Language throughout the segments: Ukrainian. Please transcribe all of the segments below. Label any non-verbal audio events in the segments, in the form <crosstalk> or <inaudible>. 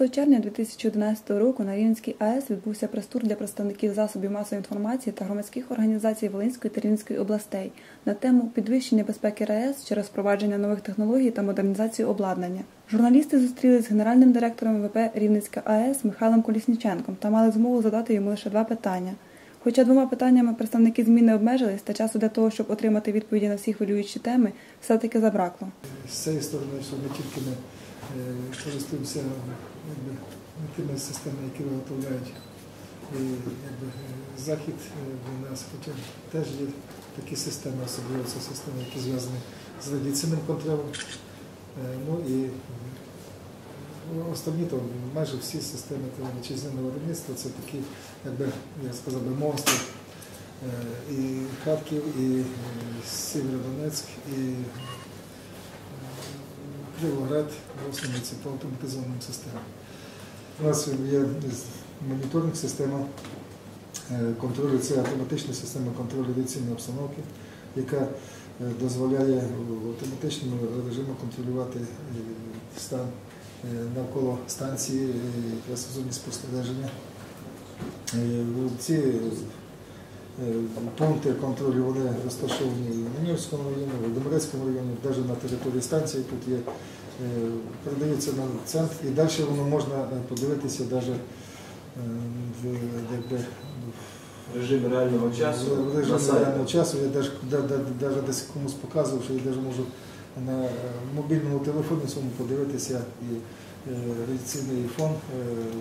5 червня 2011 року на Рівненській АЕС відбувся прес-тур для представників засобів масової інформації та громадських організацій Волинської та Рівненської областей на тему підвищення безпеки РАЕС через впровадження нових технологій та модернізацію обладнання. Журналісти зустрілися з генеральним директором ВП Рівненська АЕС Михайлом Колісніченком та мали змогу задати йому лише два питання. Хоча двома питаннями представники ЗМІ не обмежились, та часу для того, щоб отримати відповіді на всі хвилюючі теми, все-таки забракло. з цієї сторони, що ми тільки ми е, користуємося тими системами, які виготовляють і, якби, захід е, для нас, хоча теж є такі системи, особливо це системи, які зв'язані з радіаційним контролем. Е, Ну і останні то майже всі системи вітчизняного виробництва це такі, якби я сказав би, монстри. Е, І Харків, і е, Сєвєродонецьк, і е, Кривоград основному по автоматизованим системам. У нас є моніторинг система контролю, це автоматична система контролю радіаційної обстановки, яка дозволяє в автоматичному режимі контролювати стан навколо станції, е, якраз в зоні спостереження. Е, Ці е, пункти контролю вони розташовані і на Німському районі, в Володимирецькому районі, навіть на території станції тут є. е, Передається на центр і далі воно можна е, подивитися навіть в, якби, Режим реального часу. в сайті. реального часу. Я навіть, навіть десь комусь показував, що я навіть можу на е, мобільному телефоні своєму подивитися і е, радіаційний фон е,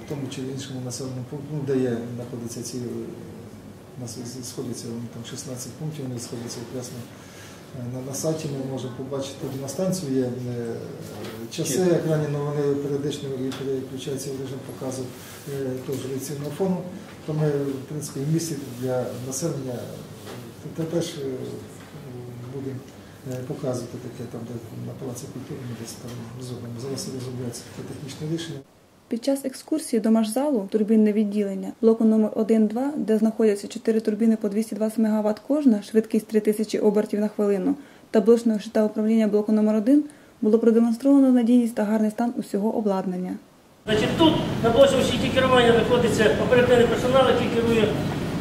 в тому чи іншому населеному пункті, ну, де є, знаходяться ці, у нас сходяться вони там 16 пунктів, вони сходяться якраз на, на, сайті, ми можемо побачити, тут на станцію є часи екрані, але вони періодично переключаються в режим показу того радіаційного фону. То ми, в принципі, місті для населення теж будемо показувати таке там, де на Палаці культури ми десь там зробимо. Зараз розробляється таке технічне рішення. Під час екскурсії до машзалу турбінне відділення блоку номер 1-2, де знаходяться 4 турбіни по 220 МВт кожна, швидкість 3000 обертів на хвилину, та блочного щита управління блоку номер 1 було продемонстровано надійність та гарний стан усього обладнання. Значить, тут на блочному щиті керування знаходиться оперативний персонал, який керує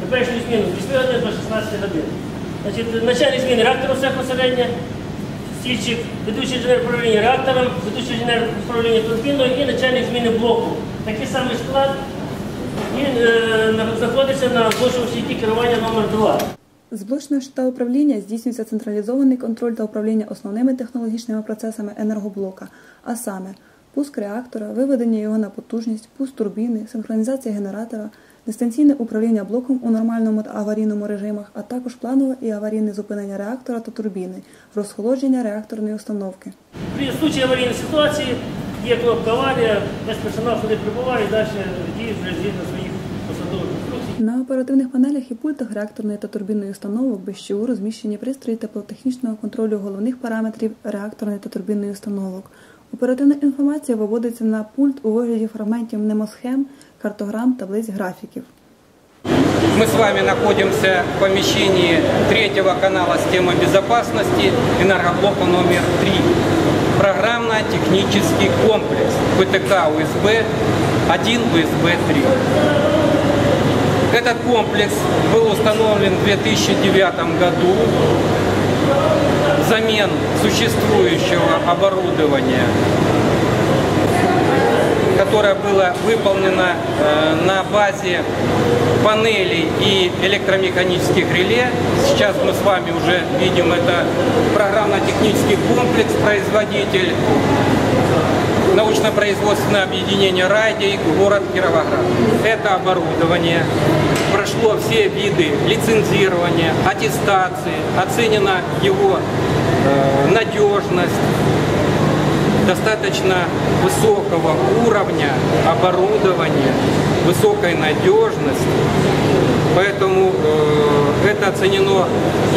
теперішньою зміною з 8 годин до 16 годин. Значить, начальник зміни реактора середня, стільчик, ведучий інженер управління реактором, ведучий інженер управління турбіною і начальник зміни блоку. Такий самий склад він е, знаходиться на блочному щиті керування номер 2 З блочного щита управління здійснюється централізований контроль та управління основними технологічними процесами енергоблока, а саме пуск реактора, виведення його на потужність, пуск турбіни, синхронізація генератора, дистанційне управління блоком у нормальному та аварійному режимах, а також планове і аварійне зупинення реактора та турбіни, розхолодження реакторної установки. При случаї аварійної ситуації є кнопка аварія, весь персонал сюди прибуває і далі діє вже згідно своїх посадових інструкцій. На оперативних панелях і пультах реакторної та турбінної установок щогу розміщені пристрої теплотехнічного контролю головних параметрів реакторної та турбінної установок. Оперативна інформація виводиться на пульт у вигляді фрагментів мнемосхем, картограм, таблиць графіків. Мы с вами находимся в помещении третьего канала системы безопасности энергоблока номер 3. Программно-технический комплекс ПТК УСБ 1, УСБ 3. Этот комплекс был установлен в 2009 году взамен существующего оборудования которое было выполнено э, на базе панелей и электромеханических реле. Сейчас мы с вами уже видим это программно-технический комплекс, производитель научно-производственное объединение «Райдей», город Кировоград. Это оборудование прошло все виды лицензирования, аттестации, оценена его э, надежность, достаточно высокого уровня оборудования, высокой надежности. Поэтому э, это оценено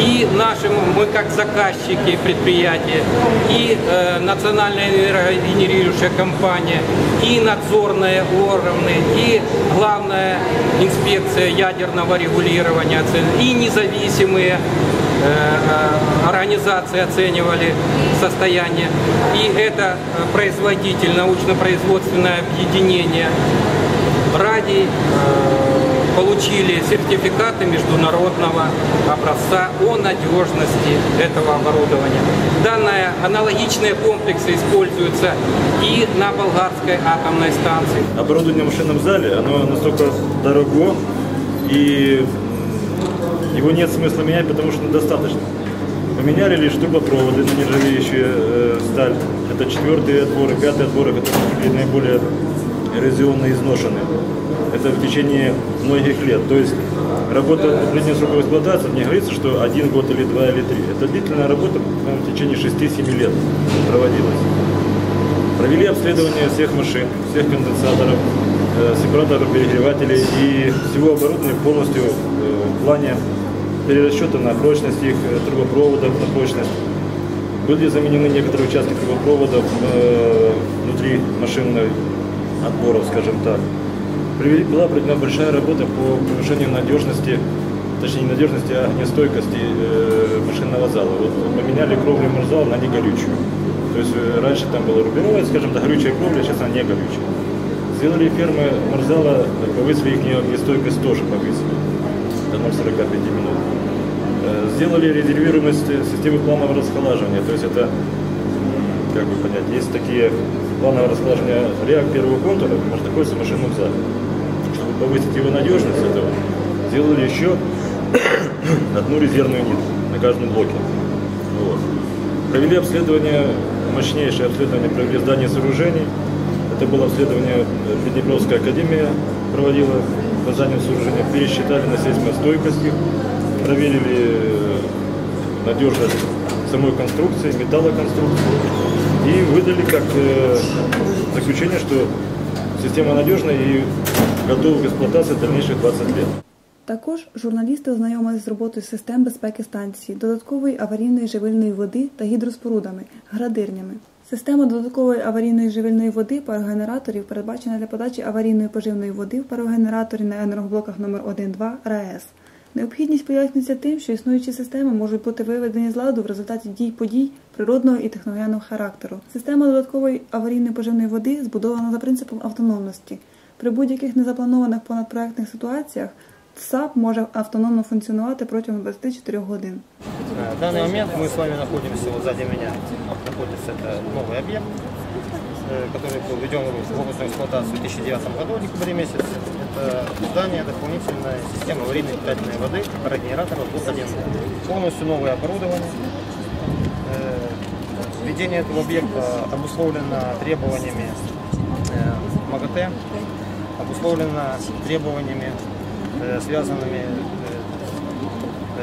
и нашим, мы как заказчики предприятия, и э, национальная энергогенерирующая компания, и надзорные органы, и главная инспекция ядерного регулирования, и независимые э, организации оценивали состояние. И это э, производитель, научно-производственное объединение Ради э, получили сертификаты международного образца о надежности этого оборудования. Данные аналогичные комплексы используются и на болгарской атомной станции. оборудование в машинном зале, оно настолько дорого, и его нет смысла менять, потому что недостаточно. Поменяли лишь трубопроводы на нержавеющую э, сталь. Это четвертые отборы, пятые отборы, которые наиболее эрозионно изношены. Это в течение многих лет. То есть работа среднего срока эксплуатации, не говорится, что один год или два или три. Это длительная работа в течение 6-7 лет проводилась. Провели обследование всех машин, всех конденсаторов, э, сепараторов, перегревателей и всего оборудования полностью э, в плане перерасчета на прочность их э, трубопроводов, на прочность. Были заменены некоторые участки трубопроводов внутри машинной отборов, скажем так. Была проведена большая работа по повышению надежности, точнее не надежности, а огнестойкости э, машинного зала. Вот поменяли кровлю морзала на негорючую. То есть э, раньше там была руберовая, скажем, так, горючая кровля, сейчас она не горючая. Сделали фермы морзала, повысили их огнестойкость тоже повысили до 0,45 минут. Э, Сделали резервируемость э, системы планового расхолаживания. То есть это, как бы понять, есть такие плановое расхолаживания реак первого контура, может находится в машинном зале. Чтобы повысить его надежность этого, сделали еще <coughs> одну резервную нитку на каждом блоке. Вот. Провели обследование, мощнейшее обследование провели здания сооружений. Это было обследование, э, Приднепровская академия проводила по зданиям сооружения, пересчитали на сейсмостойкость их, проверили э, надежность самой конструкции, металлоконструкции и выдали как э, заключение, что система надежна и готова к эксплуатации дальнейших 20 лет. Також журналісти ознайомились з роботою систем безпеки станції, додаткової аварійної живильної води та гідроспорудами, градирнями. Система додаткової аварійної живильної води парогенераторів передбачена для подачі аварійної поживної води в парогенераторі на енергоблоках номер 1-2 РАЕС. Необхідність пояснюється тим, що існуючі системи можуть бути виведені з ладу в результаті дій подій природного і техногенного характеру. Система додаткової аварійної поживної води збудована за принципом автономності. При будь-яких незапланованих понадпроектних ситуаціях САП може автономно функціонувати протягом 24 годин. Э, В данный момент мы с вами находимся, вот сзади меня находится это новый объект, э, Который был введен в областную эксплуатацию в 2009 году, в декабре месяце. Это здание дополнительной системы аварийной питательной воды, парогенератора блок 1. Полностью новое оборудование. Э, Введение этого объекта обусловлено требованиями э, МАГАТЭ, обусловлено требованиями, э, связанными э, э,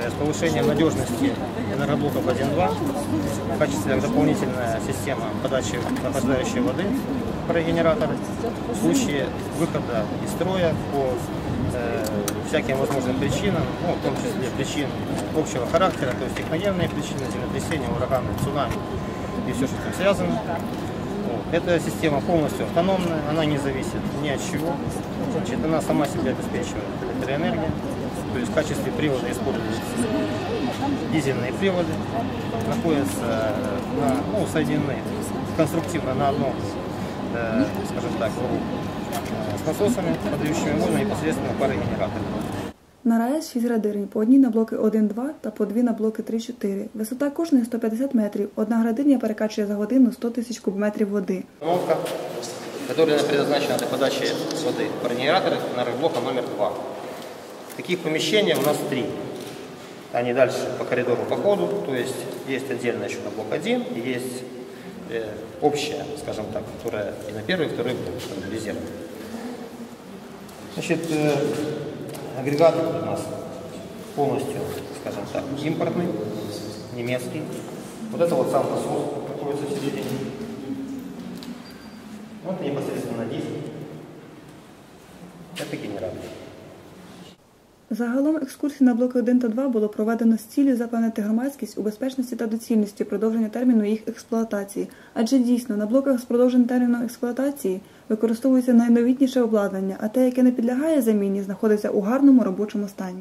с повышением надежности энергоблоков 1-2 в качестве как дополнительная система подачи охлаждающей воды парогенератора в случае выхода из строя по э, всяким возможным причинам, ну, в том числе причин общего характера, то есть техногенные причины, землетрясения, ураганы, цунами и все, что с этим связано. Вот. Эта система полностью автономная, она не зависит ни от чего. Значит, она сама себя обеспечивает электроэнергией. То есть в качестве привода используются дизельные приводы, находятся на, ну, соединены конструктивно на одном, э, скажем так, углу, э, с насосами, подающими воду непосредственно парогенераторы. На РАЕС 6 градирень, по одній на блоки 1-2 та по дві на блоки 3-4. Висота кожної 150 метрів. Одна градирня перекачує за годину 100 тисяч кубометрів води. Установка, которая предназначена для подачи воды парогенератора энергоблока номер 2. Таких помещений у нас три. Они дальше по коридору по ходу, то есть есть отдельно еще на блок 1 и есть э, общая, скажем так, которая и на первый, и второй блок, резерв. Значит, э, агрегаты у нас полностью, скажем так, импортный, немецкий. Вот это вот сам насос находится в середине. Вот непосредственно дизель. Это генератор. Загалом екскурсії на блоки 1 та 2 було проведено з цілі запевнити громадськість у безпечності та доцільності продовження терміну їх експлуатації, адже дійсно на блоках з продовженням терміну експлуатації використовується найновітніше обладнання, а те, яке не підлягає заміні, знаходиться у гарному робочому стані.